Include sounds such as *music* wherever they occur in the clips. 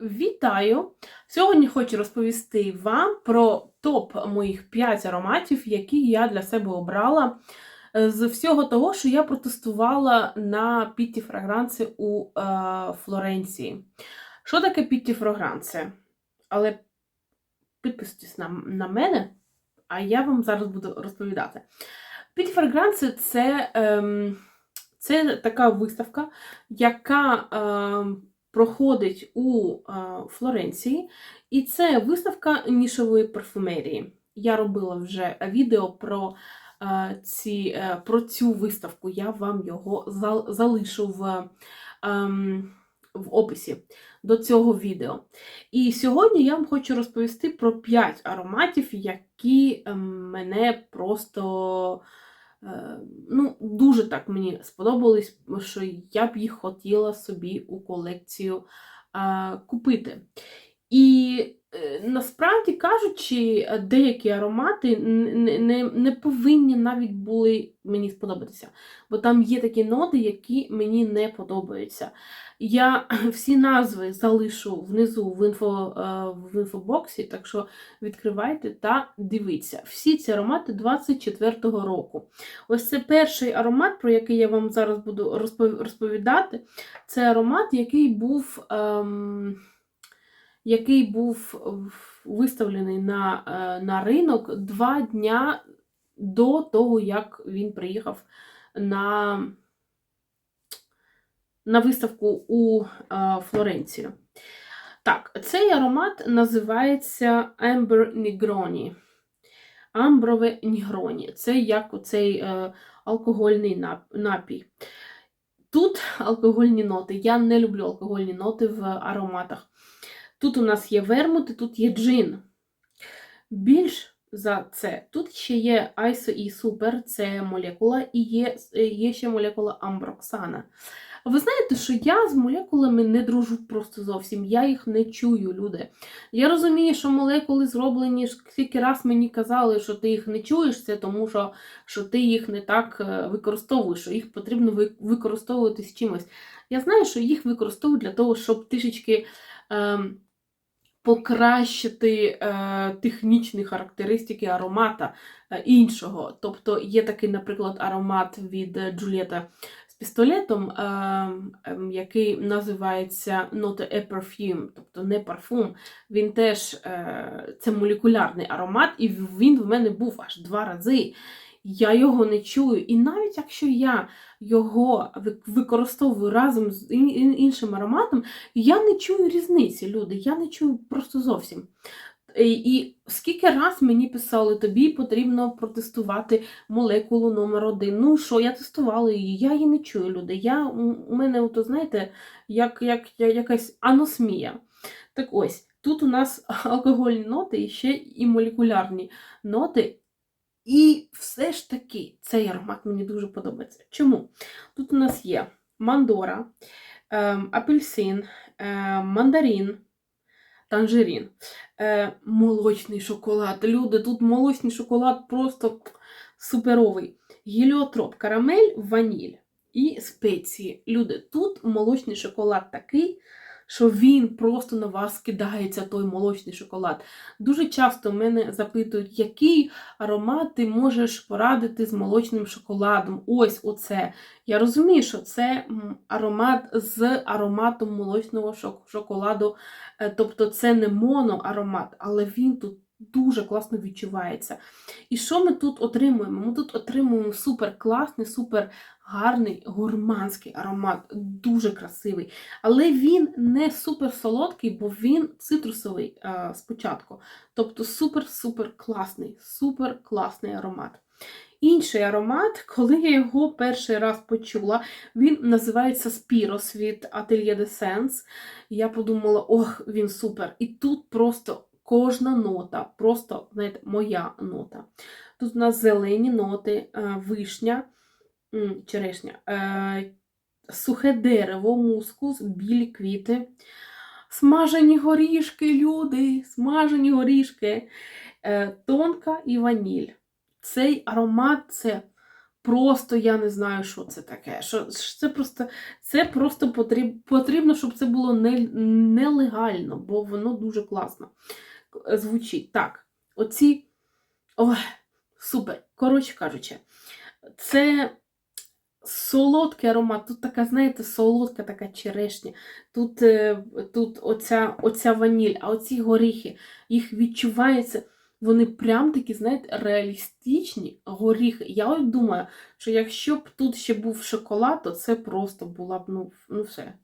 Вітаю! Сьогодні хочу розповісти вам про топ моїх 5 ароматів, які я для себе обрала е, з всього того, що я протестувала на Пітті Фрагранці у е, Флоренції. Що таке Пітті Фрагранці? Але підписуйтесь на, на мене, а я вам зараз буду розповідати. Пітті Фрагранці це, ем, це така виставка, яка. Ем, проходить у е, Флоренції, і це виставка нішової парфумерії. Я робила вже відео про, е, ці, е, про цю виставку, я вам його залишу в, ем, в описі до цього відео. І сьогодні я вам хочу розповісти про 5 ароматів, які ем, мене просто. Е, Ну, дуже так мені сподобались, що я б їх хотіла собі у колекцію купити. І е, насправді кажучи, деякі аромати не, не, не повинні навіть були мені сподобатися, бо там є такі ноти, які мені не подобаються. Я *clears throat* всі назви залишу внизу в, інфо, е, в інфобоксі, так що відкривайте та дивіться. Всі ці аромати 24-го року. Ось це перший аромат, про який я вам зараз буду розповідати. Це аромат, який був, ем, який був виставлений на, е, на ринок два дня до того, як він приїхав на, на виставку у е, Флоренцію. Так, цей аромат називається Amber Negroni. Амброве нігроні. Це як оцей е, алкогольний напій. Тут алкогольні ноти. Я не люблю алкогольні ноти в ароматах. Тут у нас є вермут і тут є джин. Більш за це, тут ще є ISO і Super, це молекула, і є, є ще молекула амброксана. Ви знаєте, що я з молекулами не дружу просто зовсім, я їх не чую, люди. Я розумію, що молекули зроблені, скільки раз мені казали, що ти їх не чуєш, це тому що, що ти їх не так е, використовуєш, що їх потрібно використовувати з чимось. Я знаю, що їх використовують для того, щоб трішечки ем, покращити е, технічні характеристики аромата е, іншого. Тобто є такий, наприклад, аромат від е, з пістолетом, е, ем, який називається Not a Perfume, тобто не парфум. Він теж е, це молекулярний аромат, і він в мене був аж два рази. Я його не чую. І навіть якщо я його використовую разом з ін- ін- іншим ароматом, я не чую різниці, люди. Я не чую просто зовсім. І, скільки раз мені писали, тобі потрібно протестувати молекулу номер один. Ну що, я тестувала її, я її не чую, люди. Я, у мене, ото, знаєте, як, як, я- якась аносмія. Так ось, тут у нас *laughs* алкогольні ноти і ще і молекулярні ноти. І все ж таки цей аромат мені дуже подобається. Чому? Тут у нас є мандора, ем, апельсин, ем, мандарин, танжерін, е, молочний шоколад. Люди, тут молочний шоколад просто суперовий. Геліотроп, карамель, ваніль і спеції. Люди, тут молочний шоколад такий, що він просто на вас кидається, той молочний шоколад. Дуже часто мене запитують, який аромат ти можеш порадити з молочним шоколадом. Ось оце. Я розумію, що це аромат з ароматом молочного шоколаду. Е, Тобто це не моноаромат, але він тут дуже класно відчувається. І що ми тут отримуємо? Ми тут отримуємо супер класний, супер гарний гурманський аромат, дуже красивий. Але він не супер солодкий, бо він цитрусовий е, спочатку. Тобто супер-супер класний, супер класний аромат. Інший аромат, *laughs* коли я його перший раз почула, він називається Spiros від Atelier de Sens. Я подумала, ох, він супер. І тут просто кожна нота, просто, знаєте, моя нота. Тут у нас зелені ноти, е, вишня, черешня, е, сухе дерево, мускус, білі квіти, смажені горішки, люди, смажені горішки, е, тонка і ваніль. Цей аромат це просто я не знаю, що це таке. Що, це просто це просто потріб, потрібно, щоб це було не, нелегально, бо воно дуже класно звучить. Так, оці. Ой, супер. Коротше кажучи, це солодкий аромат. Тут така, знаєте, солодка така черешня. Тут е, тут оця, оця ваніль, а оці горіхи, їх відчувається. Вони прям такі, знаєте, реалістичні горіхи. Я ось думаю, що якщо б тут ще був шоколад, то це просто була б, ну, ну все.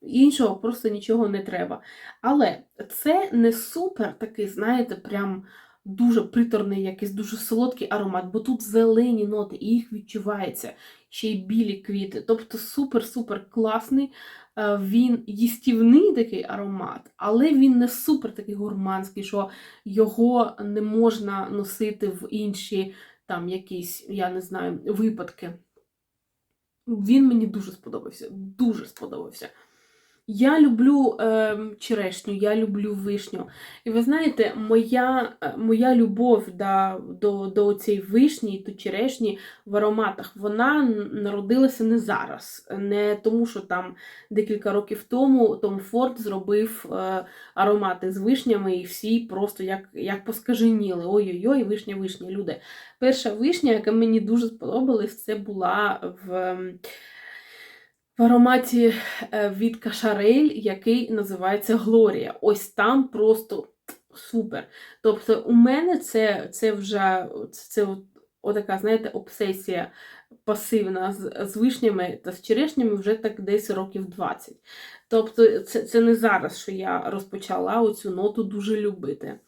Іншого просто нічого не треба. Але це не супер такий, знаєте, прям дуже приторний, якийсь дуже солодкий аромат, бо тут зелені ноти, і їх відчувається, ще й білі квіти. Тобто супер-супер класний. Е, Він їстівний такий аромат, але він не супер такий гурманський, що його не можна носити в інші там якісь, я не знаю, випадки. Він мені дуже сподобався. Дуже сподобався. Я люблю е, черешню, я люблю вишню. І ви знаєте, моя е, моя любов да, до до цієї вишні та черешні в ароматах, вона народилася не зараз. Не тому, що там декілька років тому Том Форд зробив е, аромати з вишнями, і всі просто як як поскаженіли. Ой-ой-ой, вишня, вишня, люди. Перша вишня, яка мені дуже сподобалась, це була в в ароматі е, від Кашарель, який називається Глорія. Ось там просто супер. Тобто, у мене це це вже це, отака, знаєте, обсесія пасивна з, з вишнями та з черешнями вже так десь років 20. Тобто, це це не зараз, що я розпочала оцю ноту дуже любити.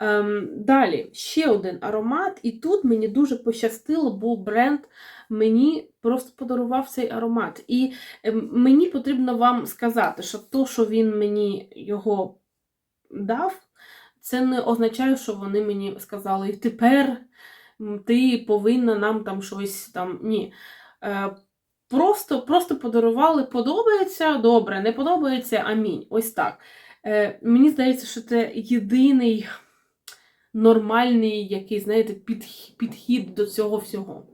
Ем, Далі, ще один аромат, і тут мені дуже пощастило, бо бренд мені просто подарував цей аромат. І ем, мені потрібно вам сказати, що то, що він мені його дав, це не означає, що вони мені сказали, тепер ти повинна нам там щось там. Ні. Е, просто просто подарували, подобається, добре, не подобається, амінь. Ось так. Е, Мені здається, що це єдиний нормальний який, знаєте, підхід до цього всього.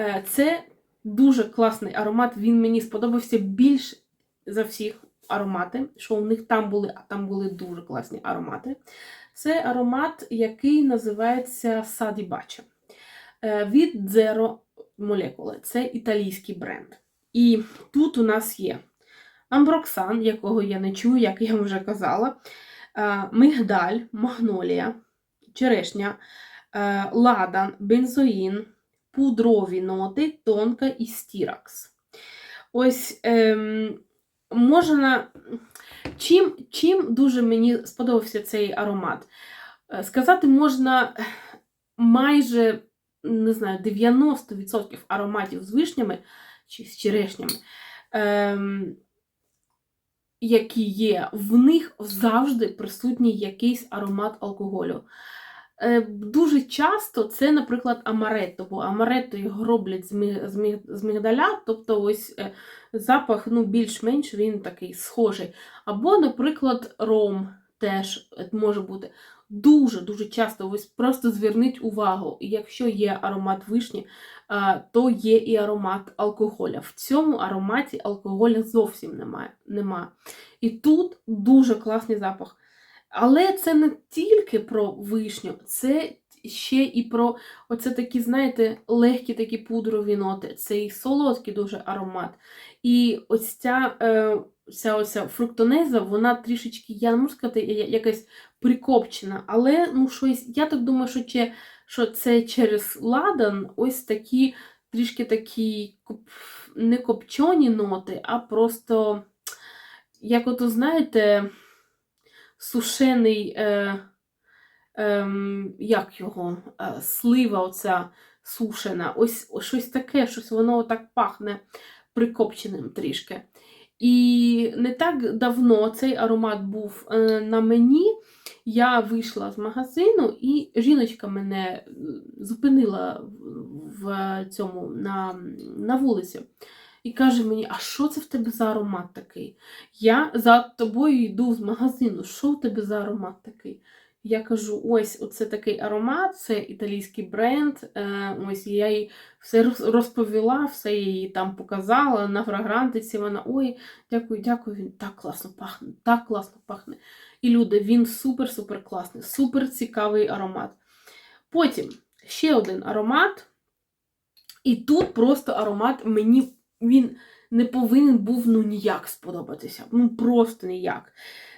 Е, Це дуже класний аромат, він мені сподобався більш за всіх аромати, що у них там були, а там були дуже класні аромати. Це аромат, який називається Саді Бача від Zero Molecule. Це італійський бренд. І тут у нас є амброксан, якого я не чую, як я вже казала, е, мигдаль, магнолія, черешня, е, ладан, бензоїн, пудрові ноти, тонка і стіракс. Ось ем, можна. Чим чим дуже мені сподобався цей аромат? Е, сказати можна майже не знаю, 90% ароматів з вишнями чи з черешнями, ем, які є, в них завжди присутній якийсь аромат алкоголю. Е, Дуже часто це, наприклад, амаретто, бо амаретто його роблять з, міг, з, міг, з мігдаля, тобто ось е, запах ну, більш-менш він такий схожий. Або, наприклад, ром теж може бути. Дуже-дуже часто ось просто зверніть увагу, якщо є аромат вишні, то є і аромат алкоголя. В цьому ароматі алкоголя зовсім немає. немає. І тут дуже класний запах. Але це не тільки про вишню, це ще і про оце такі, знаєте, легкі такі пудрові ноти, цей солодкий дуже аромат. І ось ця е, ця оця фруктонеза, вона трішечки, я не можу сказати, якась прикопчена. Але ну, щось, я так думаю, що че, що це через ладан ось такі трішки такі не копчені ноти, а просто, як ото, знаєте, сушений, е, е, як його, е, слива оця сушена. Ось, ось щось таке, щось воно так пахне прикопченим трішки. І не так давно цей аромат був е, на мені. Я вийшла з магазину, і жіночка мене е, зупинила в цьому на, на вулиці. І каже мені, а що це в тебе за аромат такий? Я за тобою йду з магазину, що в тебе за аромат такий? Я кажу: ось оце такий аромат, це італійський бренд. Е, ось я їй все розповіла, все їй там показала на фрагрантиці. Вона ой, дякую, дякую. Він так класно пахне, так класно пахне. І люди, він супер-супер класний, супер цікавий аромат. Потім ще один аромат. І тут просто аромат мені він не повинен був ну ніяк сподобатися. Ну просто ніяк.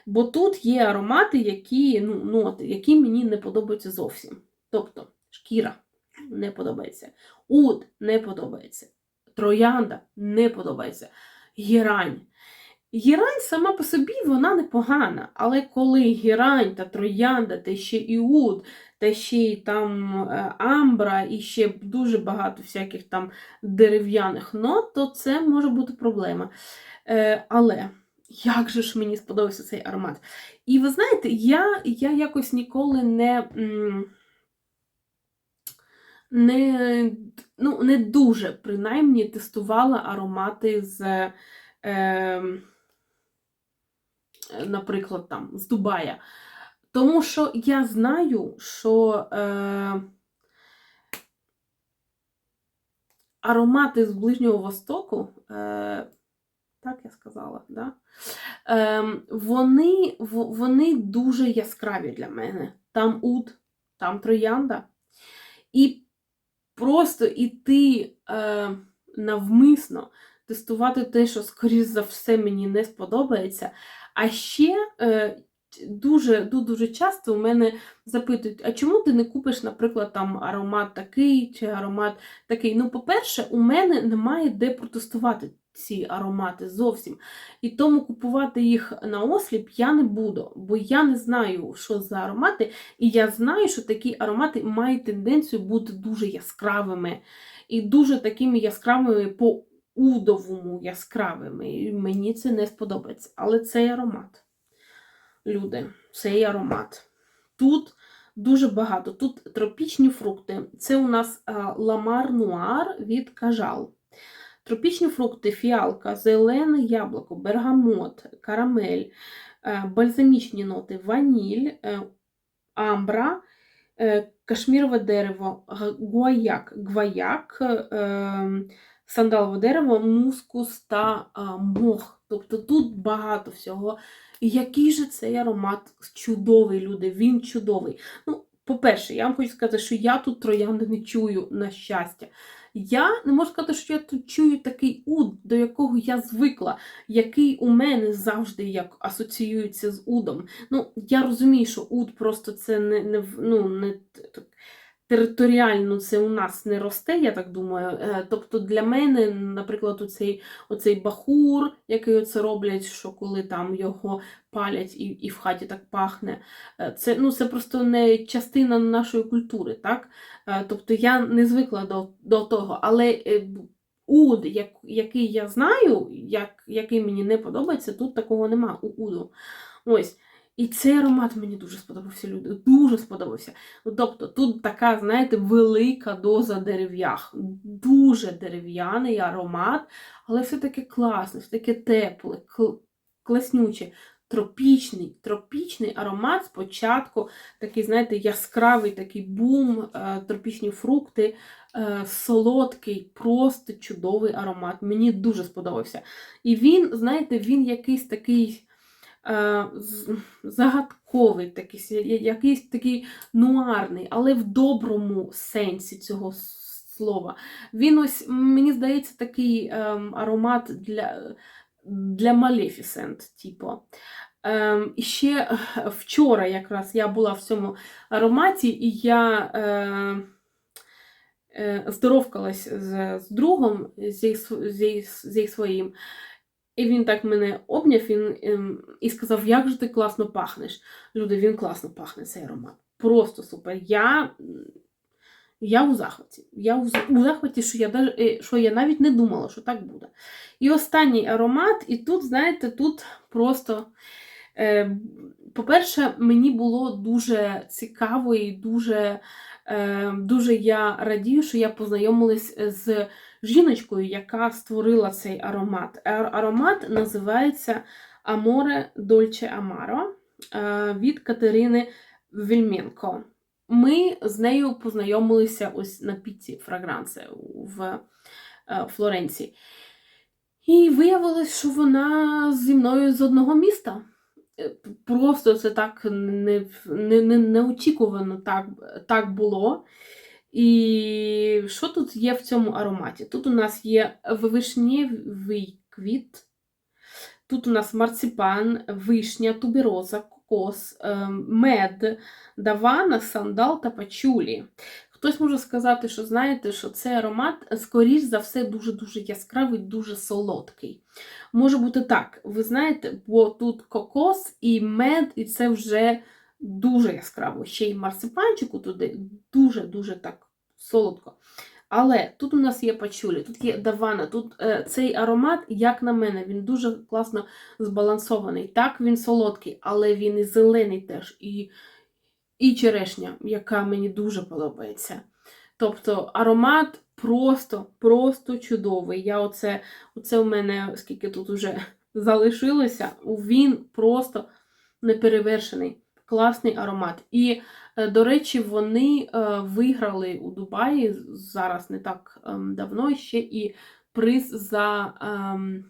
Бо тут є аромати, які, ну, ноти, які мені не подобаються зовсім. Тобто шкіра не подобається, уд не подобається, троянда не подобається, гірань. Гірань сама по собі вона непогана, але коли гірань та троянда, та ще і уд, та ще й там е, амбра, і ще дуже багато всяких там дерев'яних нот, то це може бути проблема. Е, але як же ж мені сподобався цей аромат? І ви знаєте, я, я якось ніколи не. Не, ну, не дуже принаймні тестувала аромати з, е, наприклад, там, з Дубая. Тому що я знаю, що е, аромати з Ближнього Востоку, е, так я сказала, да? е, вони, вони дуже яскраві для мене. Там уд, там троянда. І просто іти е, навмисно тестувати те, що, скоріш за все, мені не сподобається. А ще е, дуже, ду- дуже часто у мене запитують, а чому ти не купиш, наприклад, там аромат такий чи аромат такий? Ну, по-перше, у мене немає де протестувати ці аромати зовсім. І тому купувати їх на осліп я не буду, бо я не знаю, що за аромати, і я знаю, що такі аромати мають тенденцію бути дуже яскравими і дуже такими яскравими по удовому яскравими. І мені це не сподобається. Але цей аромат, люди, цей аромат. Тут дуже багато. Тут тропічні фрукти. Це у нас ламар нуар від кажал. Тропічні фрукти, фіалка, зелене яблуко, бергамот, карамель, е, бальзамічні ноти, ваніль, е, амбра, е, кашмірове дерево, гуаяк, гваяк, е, сандалове дерево, мускус та мох. Тобто тут багато всього. Який же цей аромат чудовий, люди, він чудовий. Ну, по-перше, я вам хочу сказати, що я тут троянди не чую, на щастя. Я не можу сказати, що я тут чую такий уд, до якого я звикла, який у мене завжди як асоціюється з удом. Ну, я розумію, що уд просто це не, не, ну, не т- територіально це у нас не росте, я так думаю. Е, Тобто для мене, наприклад, оцей, оцей бахур, який оце роблять, що коли там його палять і, і в хаті так пахне, е, це, ну, це просто не частина нашої культури, так? Е, Тобто я не звикла до, до того, але уд, як, який я знаю, як, який мені не подобається, тут такого нема у уду. Ось. І цей аромат мені дуже сподобався, люди. Дуже сподобався. Ну, Тобто тут така, знаєте, велика доза дерев'ях. Дуже дерев'яний аромат, але все-таки класний, все-таки тепле, кл- класнюче. Тропічний, тропічний аромат спочатку, такий, знаєте, яскравий такий бум, е, тропічні фрукти, е, солодкий, просто чудовий аромат. Мені дуже сподобався. І він, знаєте, він якийсь такий загадковий, такий, якийсь такий нуарний, але в доброму сенсі цього слова. Він ось, мені здається, такий ем, аромат для, для Maleficent, типу. Ем, ще е, вчора якраз я була в цьому ароматі, і я е, е, здоровкалась з, з другом, зі, зі, зі своїм. І він так мене обняв він, ем, і сказав, як же ти класно пахнеш. Люди, він класно пахне, цей аромат. Просто супер. Я, я у захваті. Я у, у захваті, що я, е, що я навіть не думала, що так буде. І останній аромат, і тут, знаєте, тут просто. Е, по-перше, мені було дуже цікаво і дуже, е, дуже я радію, що я познайомилась з жіночкою, яка створила цей аромат. Ар- Аромат називається Amore Dolce Amaro е, від Катерини Вільменко. Ми з нею познайомилися ось на піці Фрагранце в е, Флоренції. І виявилось, що вона зі мною з одного міста. Е, Просто це так не, не, не, неочікувано так, так було. І що тут є в цьому ароматі? Тут у нас є вишнєвий квіт, тут у нас марципан, вишня, тубероза, кокос, ем, мед, давана, сандал та пачулі. Хтось може сказати, що знаєте, що цей аромат, скоріш за все, дуже-дуже яскравий, дуже солодкий. Може бути так, ви знаєте, бо тут кокос і мед, і це вже дуже яскраво. Ще й марсипанчику туди дуже-дуже так солодко. Але тут у нас є пачулі, тут є давана, тут е, цей аромат, як на мене, він дуже класно збалансований. Так, він солодкий, але він і зелений теж, і, і черешня, яка мені дуже подобається. Тобто аромат просто, просто чудовий. Я оце, оце у мене, скільки тут вже *laughs* залишилося, він просто неперевершений. Класний аромат. І, е, до речі, вони е, виграли у Дубаї зараз не так ем, давно ще і приз за ем,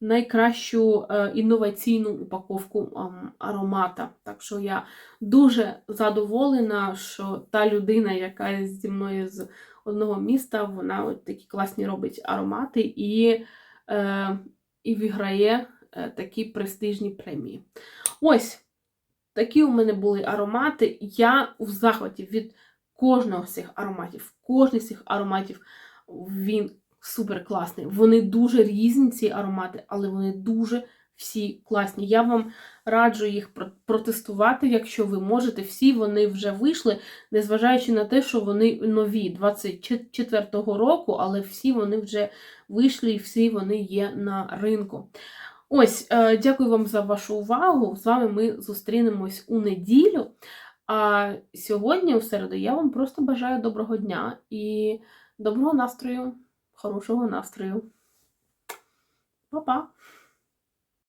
найкращу е, інноваційну упаковку ем, аромата. Так що я дуже задоволена, що та людина, яка зі мною з одного міста, вона от такі класні робить аромати і, е, і виграє е, такі престижні премії. Ось. Такі у мене були аромати. Я в захваті від кожного з цих ароматів. Кожний з цих ароматів він супер класний. Вони дуже різні, ці аромати, але вони дуже всі класні. Я вам раджу їх протестувати, якщо ви можете. Всі вони вже вийшли, незважаючи на те, що вони нові 24-го року, але всі вони вже вийшли і всі вони є на ринку. Ось, е, дякую вам за вашу увагу. З вами ми зустрінемось у неділю. А сьогодні, у середу, я вам просто бажаю доброго дня і доброго настрою, хорошого настрою. Па-па!